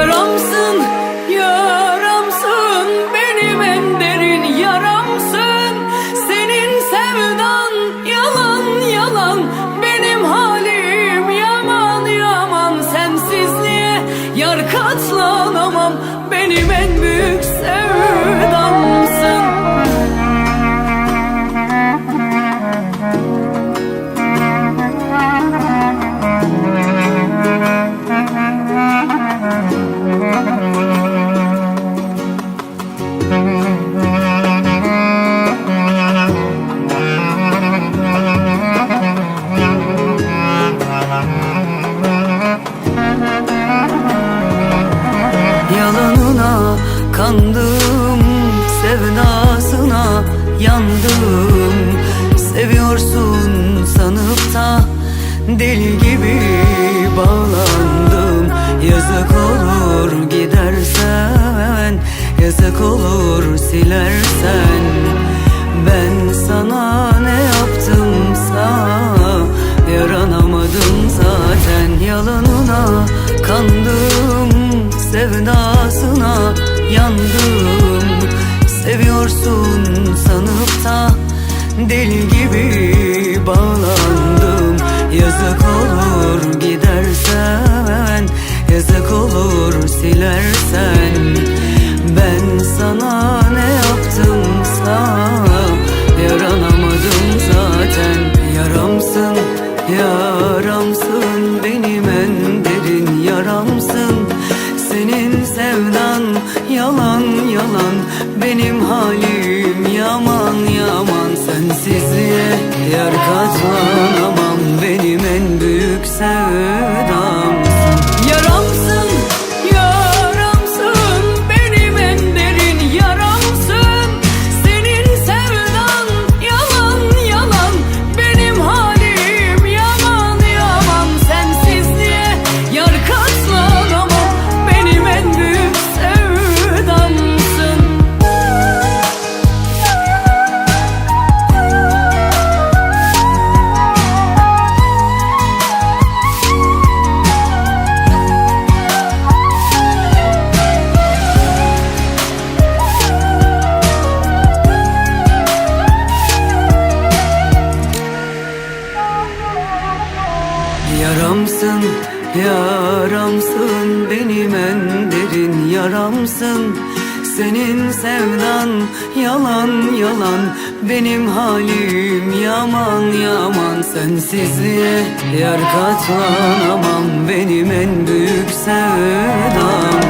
Yaramsın, yaramsın. Benim en derin yaramsın. Senin sevdan yalan yalan. Benim halim yaman yaman. Sensizliğe yar katlanamam? Benim en büyük sevdamsın kandım Sevdasına yandım. Seviyorsun sanıp da Deli gibi bağlandım. Yazık olur gidersen Yazık olur silersen. Ben sana ne yaptımsa Yaranamadım zaten. Yalanına Kandım sevdasına yandım. Seviyorsun sanıp da deli gibi bağlandım. Yazık olur gidersen Benim halim yaman yaman Sensizliğe yer katlanamam Yaramsın, yaramsın Benim en derin yaramsın. Senin sevdan yalan yalan Benim halim yaman yaman. Sensizliğe yer katlanamam Benim en büyük sevdam